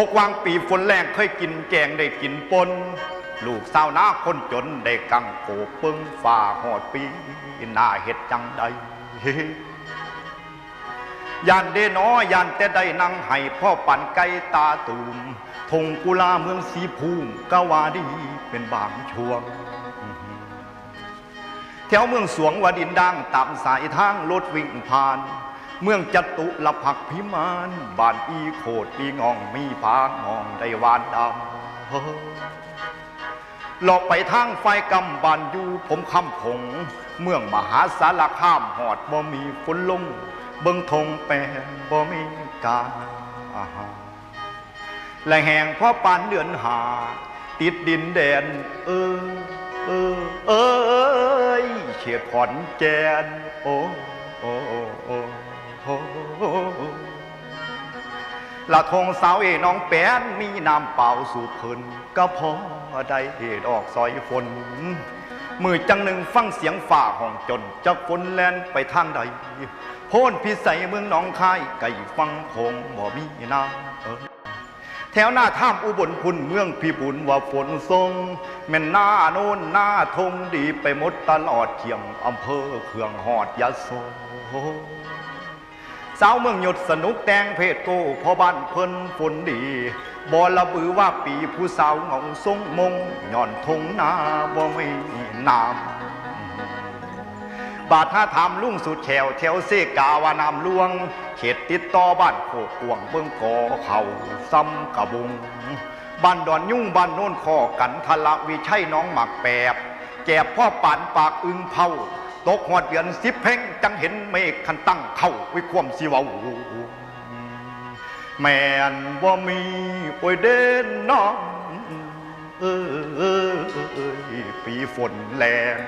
ตกวางปีฝนแรงเคยกินแกงได้กินปน ลูกสาวนาคนจนได้กังโกปึ้งฝ่าหอดปีหน้าเห็ดจังใดยานเดน้อยานแต่ได้นั่งให้พ่อปั่นไก่ตาตูมทงกุลาเมืองสีภูมิกวาดีเป็นบางช่วง แถวเมืองสวงวดินดังตามสายทางรถวิ่งผ่าน เมืองจตุรพักพิมานบ้านอีโคดอีงองมีพางองได้วานดำเหลอกไปทางไฟกำบานอยู่ผมคำผง เมืองมหาสารคามหอดบ่มีฝนลง เบิ่งทงแปรบ่มีกาอาหารและแห่งพ่อปานเดือนหา ติดดินแดน เออ เออ เอยเฉียดขอนแกนโอ้ ละทงสาวเอน้องแป้นมีน้ำเป่าสู่พินก็พอได้เหตุออกซอยฝนมือจังหนึ่งฟังเสียงฝ่าห้องจนจากฝนแลนไปทางใดโพนพิสัยเมืองหนองคายไก่ฟังคงบ่มีน้ำแถวหน้าท่ามอุบลพุนเมืองพี่บุญว่าฝนทรงแม่นหน้าโน่นหน้าทงดีไปหมดตลอดเขียงอำเภอเขื่องหอดยะโส สาวเมืองหยดสนุกแต่งเพศโกพอบ้านเพิ่นฝนดีบอระบือว่าปีผู้สาวเหงาทรงมงย่อนทงนาบ่ไมีน้ำบาดท่าถามลุงสุดแถวแถวเสกาวานามลวง เขตติดต่อบ้านโคกวงเบิ่งกอเขาซ้ำกระบุงบ้านดอนยุ่งบ้านโน่นคอกันทละวิชัยน้องหมักแปบ แก็บพ่อปานปากอึงเผา ตกหอดเดือนสิบเพ่งจังเห็นเมฆคันตั้งเข้าวิความสิเวาแม่นว่ามีโอยเด่นน้องเออเออเออปีฝนแรง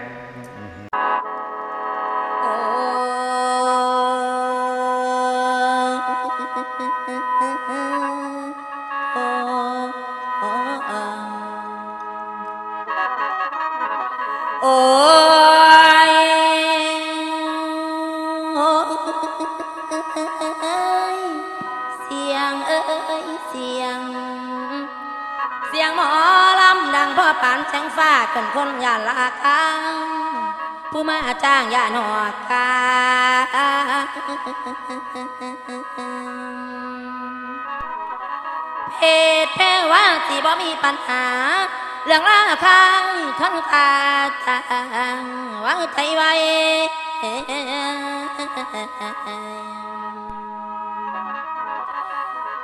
เสียงเอ้ยเสียง เสียงหมอลำดังพ่อปานแสงฟ้ากันคนยาลาคังผู้มาจ้างยาหนอกกาเพศแพ้ว่าสิบ่มีปัญหา เรื่องราคาขั้นตาจางวางใจไว้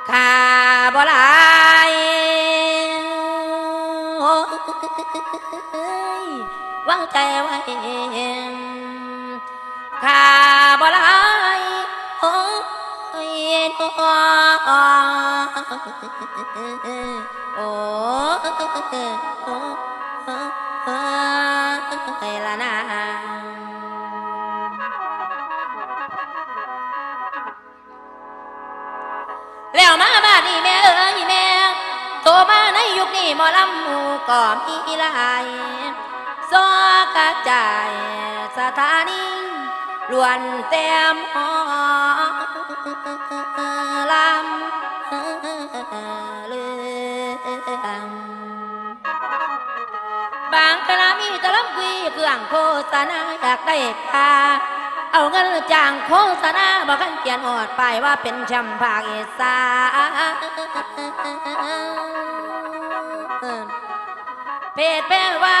ข้าบ่ลายวางใจไว้ข้าบ่ลายโอ้ยโอ้โอ้โอ้ยละนา วมาบ้านนี่แม่เอ้ยแม่โตมาในยุคนี้หมอลำหมูก็มีหลายซอกระจายสถานีล้วนเต็มหอลำเรื่องบางคณะมีตะลำกุยเครื่องโฆษณาอยากได้ตา เอาเงินจ้างโฆษณาบอกกันเขียนอดไปว่าเป็นแชมป์ภาคอีสานเพจแปลว่า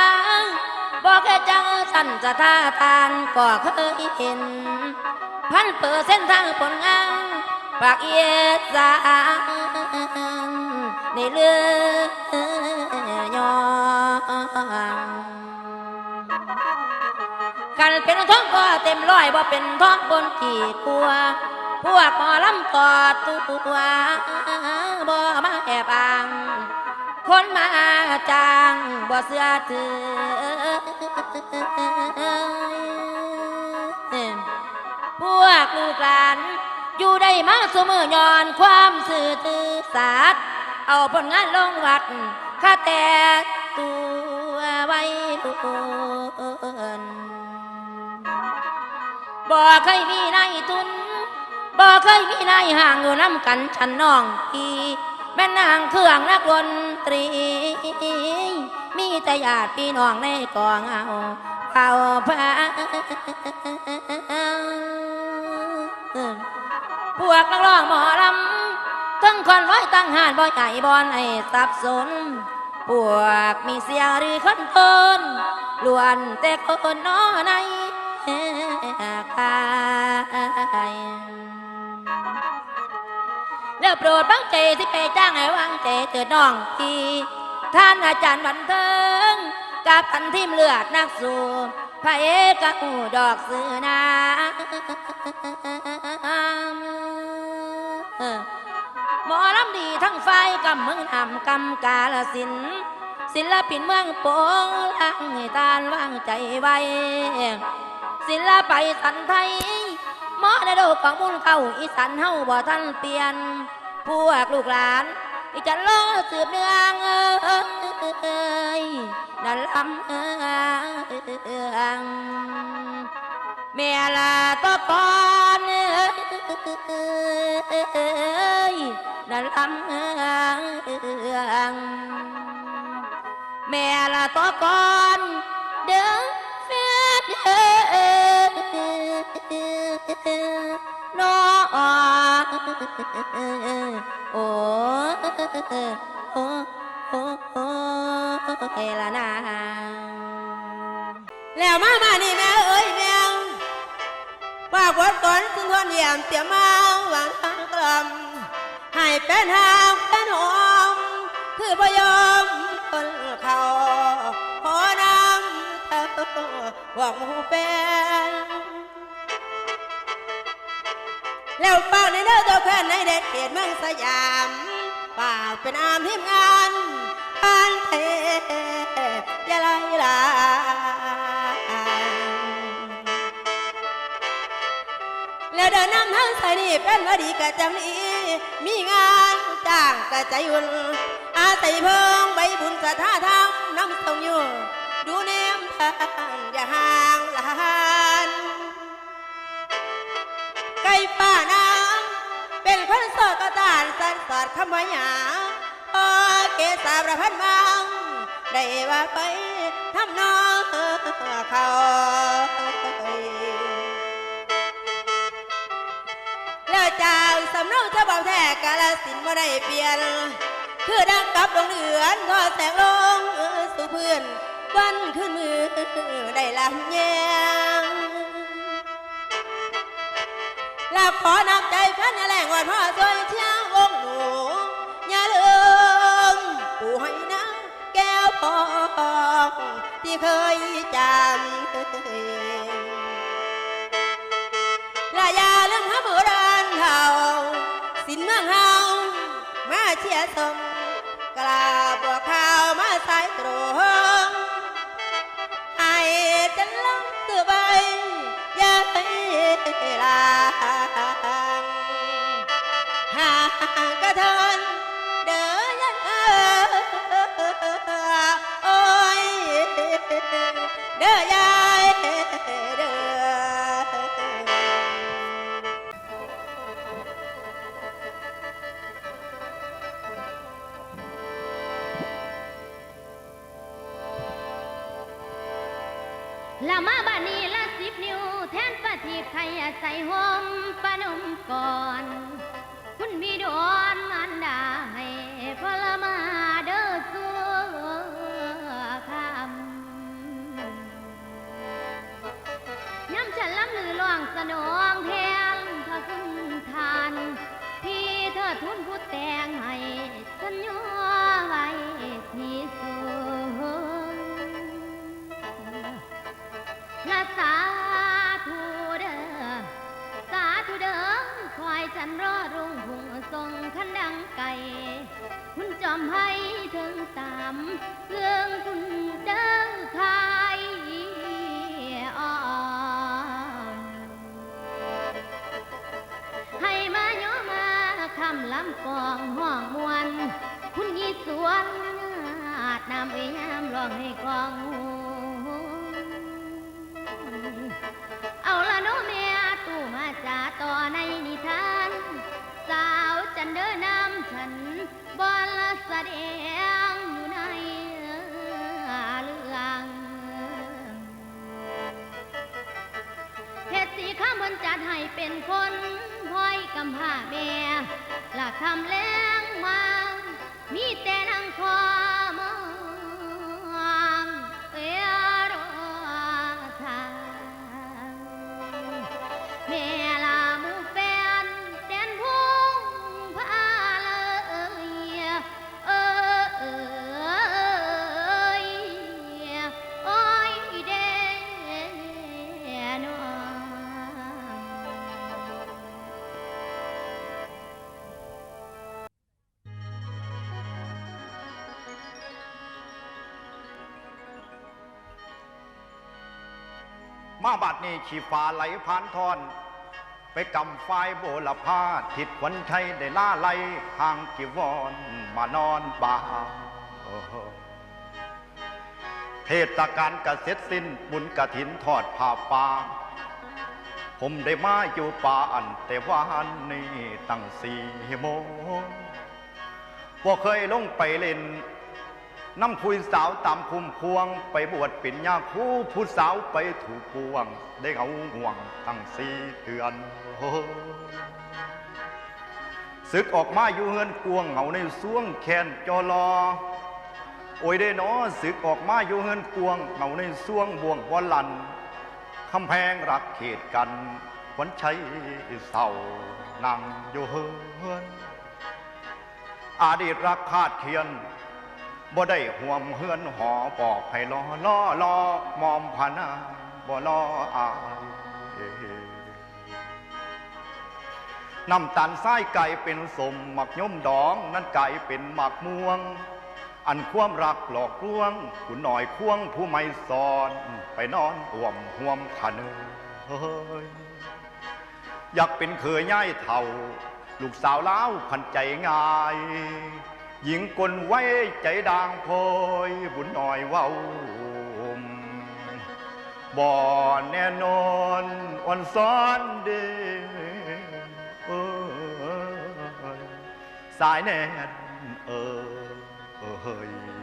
บอกแค่จังสันจะท่าทานก็เคยเห็น พันเปอร์เส้นทางผลงานภาคอีสานในเรื่องยอง กันเป็นท้องก็เต็มร้อยบ่เป็นท้องบนกี่ตัว พวกหมอลำกอดตัวบ่มาแอบอ้างคนมาจ้างบ่เสื้อถือพวกลูกหลานอยู่ได้มาสมือยอนความสื่อตือสัตเอาผลงานลงวัดข้าแต่ตัวไว้ดุน บ่เคยมีนายทุน บ่เคยมีนายห่างอยู่น้ำกันฉันน้องพี่แม่นางเครื่องนักดนตรี มีแต่ญาติพี่น้องในกองเอาเป่าพาพวกนักร้องหมอลำทั้งคนร้อยตั้งหานบ่ใหญ่บอนให้สับสน พวกมีเสียงหรือคนตนล้วนแต่คนน้อใน กายแล้วโปรดบังใจที่ไปจ้างให้วางใจเถิดน้องพี่ท่านอาจารย์บันเทิงกับพันทีมเลือดนักสู้พระเอกกับอูดอกสือนาหมอลำดีทั้งไฟกำเมืองนำกำกาลสิน ศิลปินเมืองโป่งลังตานวางใจไว้ ศิลปะอีสันไทยมอในโลกของมุลเข้าอีสันเฮาบ่ทันเปลี่ยนพวกลูกหลานที่จะรอสืบเนื่องเอ้ยนั่นลำเอิงแม่ลาตะกอนเอ้ยนั่นลำเอิงแม่ลาตะกอนเด้อ นเอ้อโอ้โอ้โอ้เอละนาแล้วมามานี่แม่เอ้ยแมวว่าบทก่อนซึ่งทนเยี่ยมเตรียมาหวังทางกลมให้เป็นหางเป็นหอมคือพยอมตนเขา หวังหมูเป็นแล้วปากในเด้อตัวแฟนในเด็ดเขตเมืองสยามปากเป็นอามทีมงานบ้านเทยาไลลาแล้วเดินนำทางสายนี้เป็นวดีกะจำนี้มีงานจ้างกะใจอุ่นอาศัยเพิงใบบุญสะท่าทางน้ำทรงอยู่างอย่าห่างลานไก่ป่าน้ำเป็นคนสอดกระตานสันสอดคำว่าหยาพอเกสาประพันธ์มังได้ว่าไปทำนองเขาแล้วจากสำเนาฉบับแท้กาลสินธุ์บ่ได้เปลี่ยน คือดังกับดวงเดือนทอดแสงลงสู่พื้น วันขึ้นมือได้ลำแยงแล้วขอนำใจพันอย่าแรงวันพ่อช่วยเชียงองค์หนูอย่าลืมปู่ให้นะแก้วพองที่เคยจำและอย่าลืมหาโบราณเฮาสินเมืองเฮามาเชียร์สมกลา ลางหางกระเทินเดินเออโอ้ยเดิน ฉันล้ำลือล่องสนองแทนพระคุณทาน ที่เธอทุนผู้แต่งให้สัญญาไว้ที่สุดละสาธุเด้อสาธุเด้อคอยฉันรอรุ่งหุ่งส่งขันดังไก่คุณจอมให้ถึงสามเรื่องคุณเด้อคา คำลำกองห้องมวน คุณยีสวนนาดนำเอยามร้องให้กองหูเอาละโนเมียตู่มาจาต่อในนิทาน สาวจันเดอนำชหันบอลแสดงอยู่ในเรื่องเพชรสีข้ามบนจัดให้เป็นคน กำผ้าแม่หลักทำแรงมา มีแต่ มาบัดนี้ขี่ฟ้าไหลผ่านทอน ไปกำไฟโบลพาทิดขวัญชัยได้ล่าไล่ห่างกิวรมานอนป่าเทศกาลกระเสร็จสิ้นบุญกระถินทอดผ้าป่าผมได้มาอยู่ป่าอันแต่วานนี้ตั้งสี่โมงบ่เคยลงไปเล่น น้ำคุยสาวตามคุมควง ไปบวชป็นยาคูผู้สาวไปถูกปวง ได้เอาห่วงตั้งสี่เดือนโอ้ศึกออกมาอยู่เฮือนกวงเหงาในสวงแคนจอลอโอ้ยได้นอศึกออกมาอยู่เฮือนกวงเหงาในสวงบ่วงวอลันคำแพงรักเขตกันขวัญชัยเศร้านั่งอยู่เฮือนอดีตรักคาดเคียน บ่ได้ห่วมเฮือนหอบอกให้รอรอรอมอมพานาบ่รออายน้ำตาลทรายไก่เป็นสมหมักย่มดองนั่นไก่เป็นหมักม่วง อันความรักหลอกลวงคุณหน่อยควงผู้ไม่สอน ไปนอนอ่วมห่วมขันเฮ้ยอยากเป็นเคยย่ายเท่า ลูกสาวเล้าพันใจง่าย หญิงกลไว้ใจด่างพอยบุญหน่อยเว้าบ่แน่นอนอ่อนซ้อนเดเอยสายแน่นเออเอย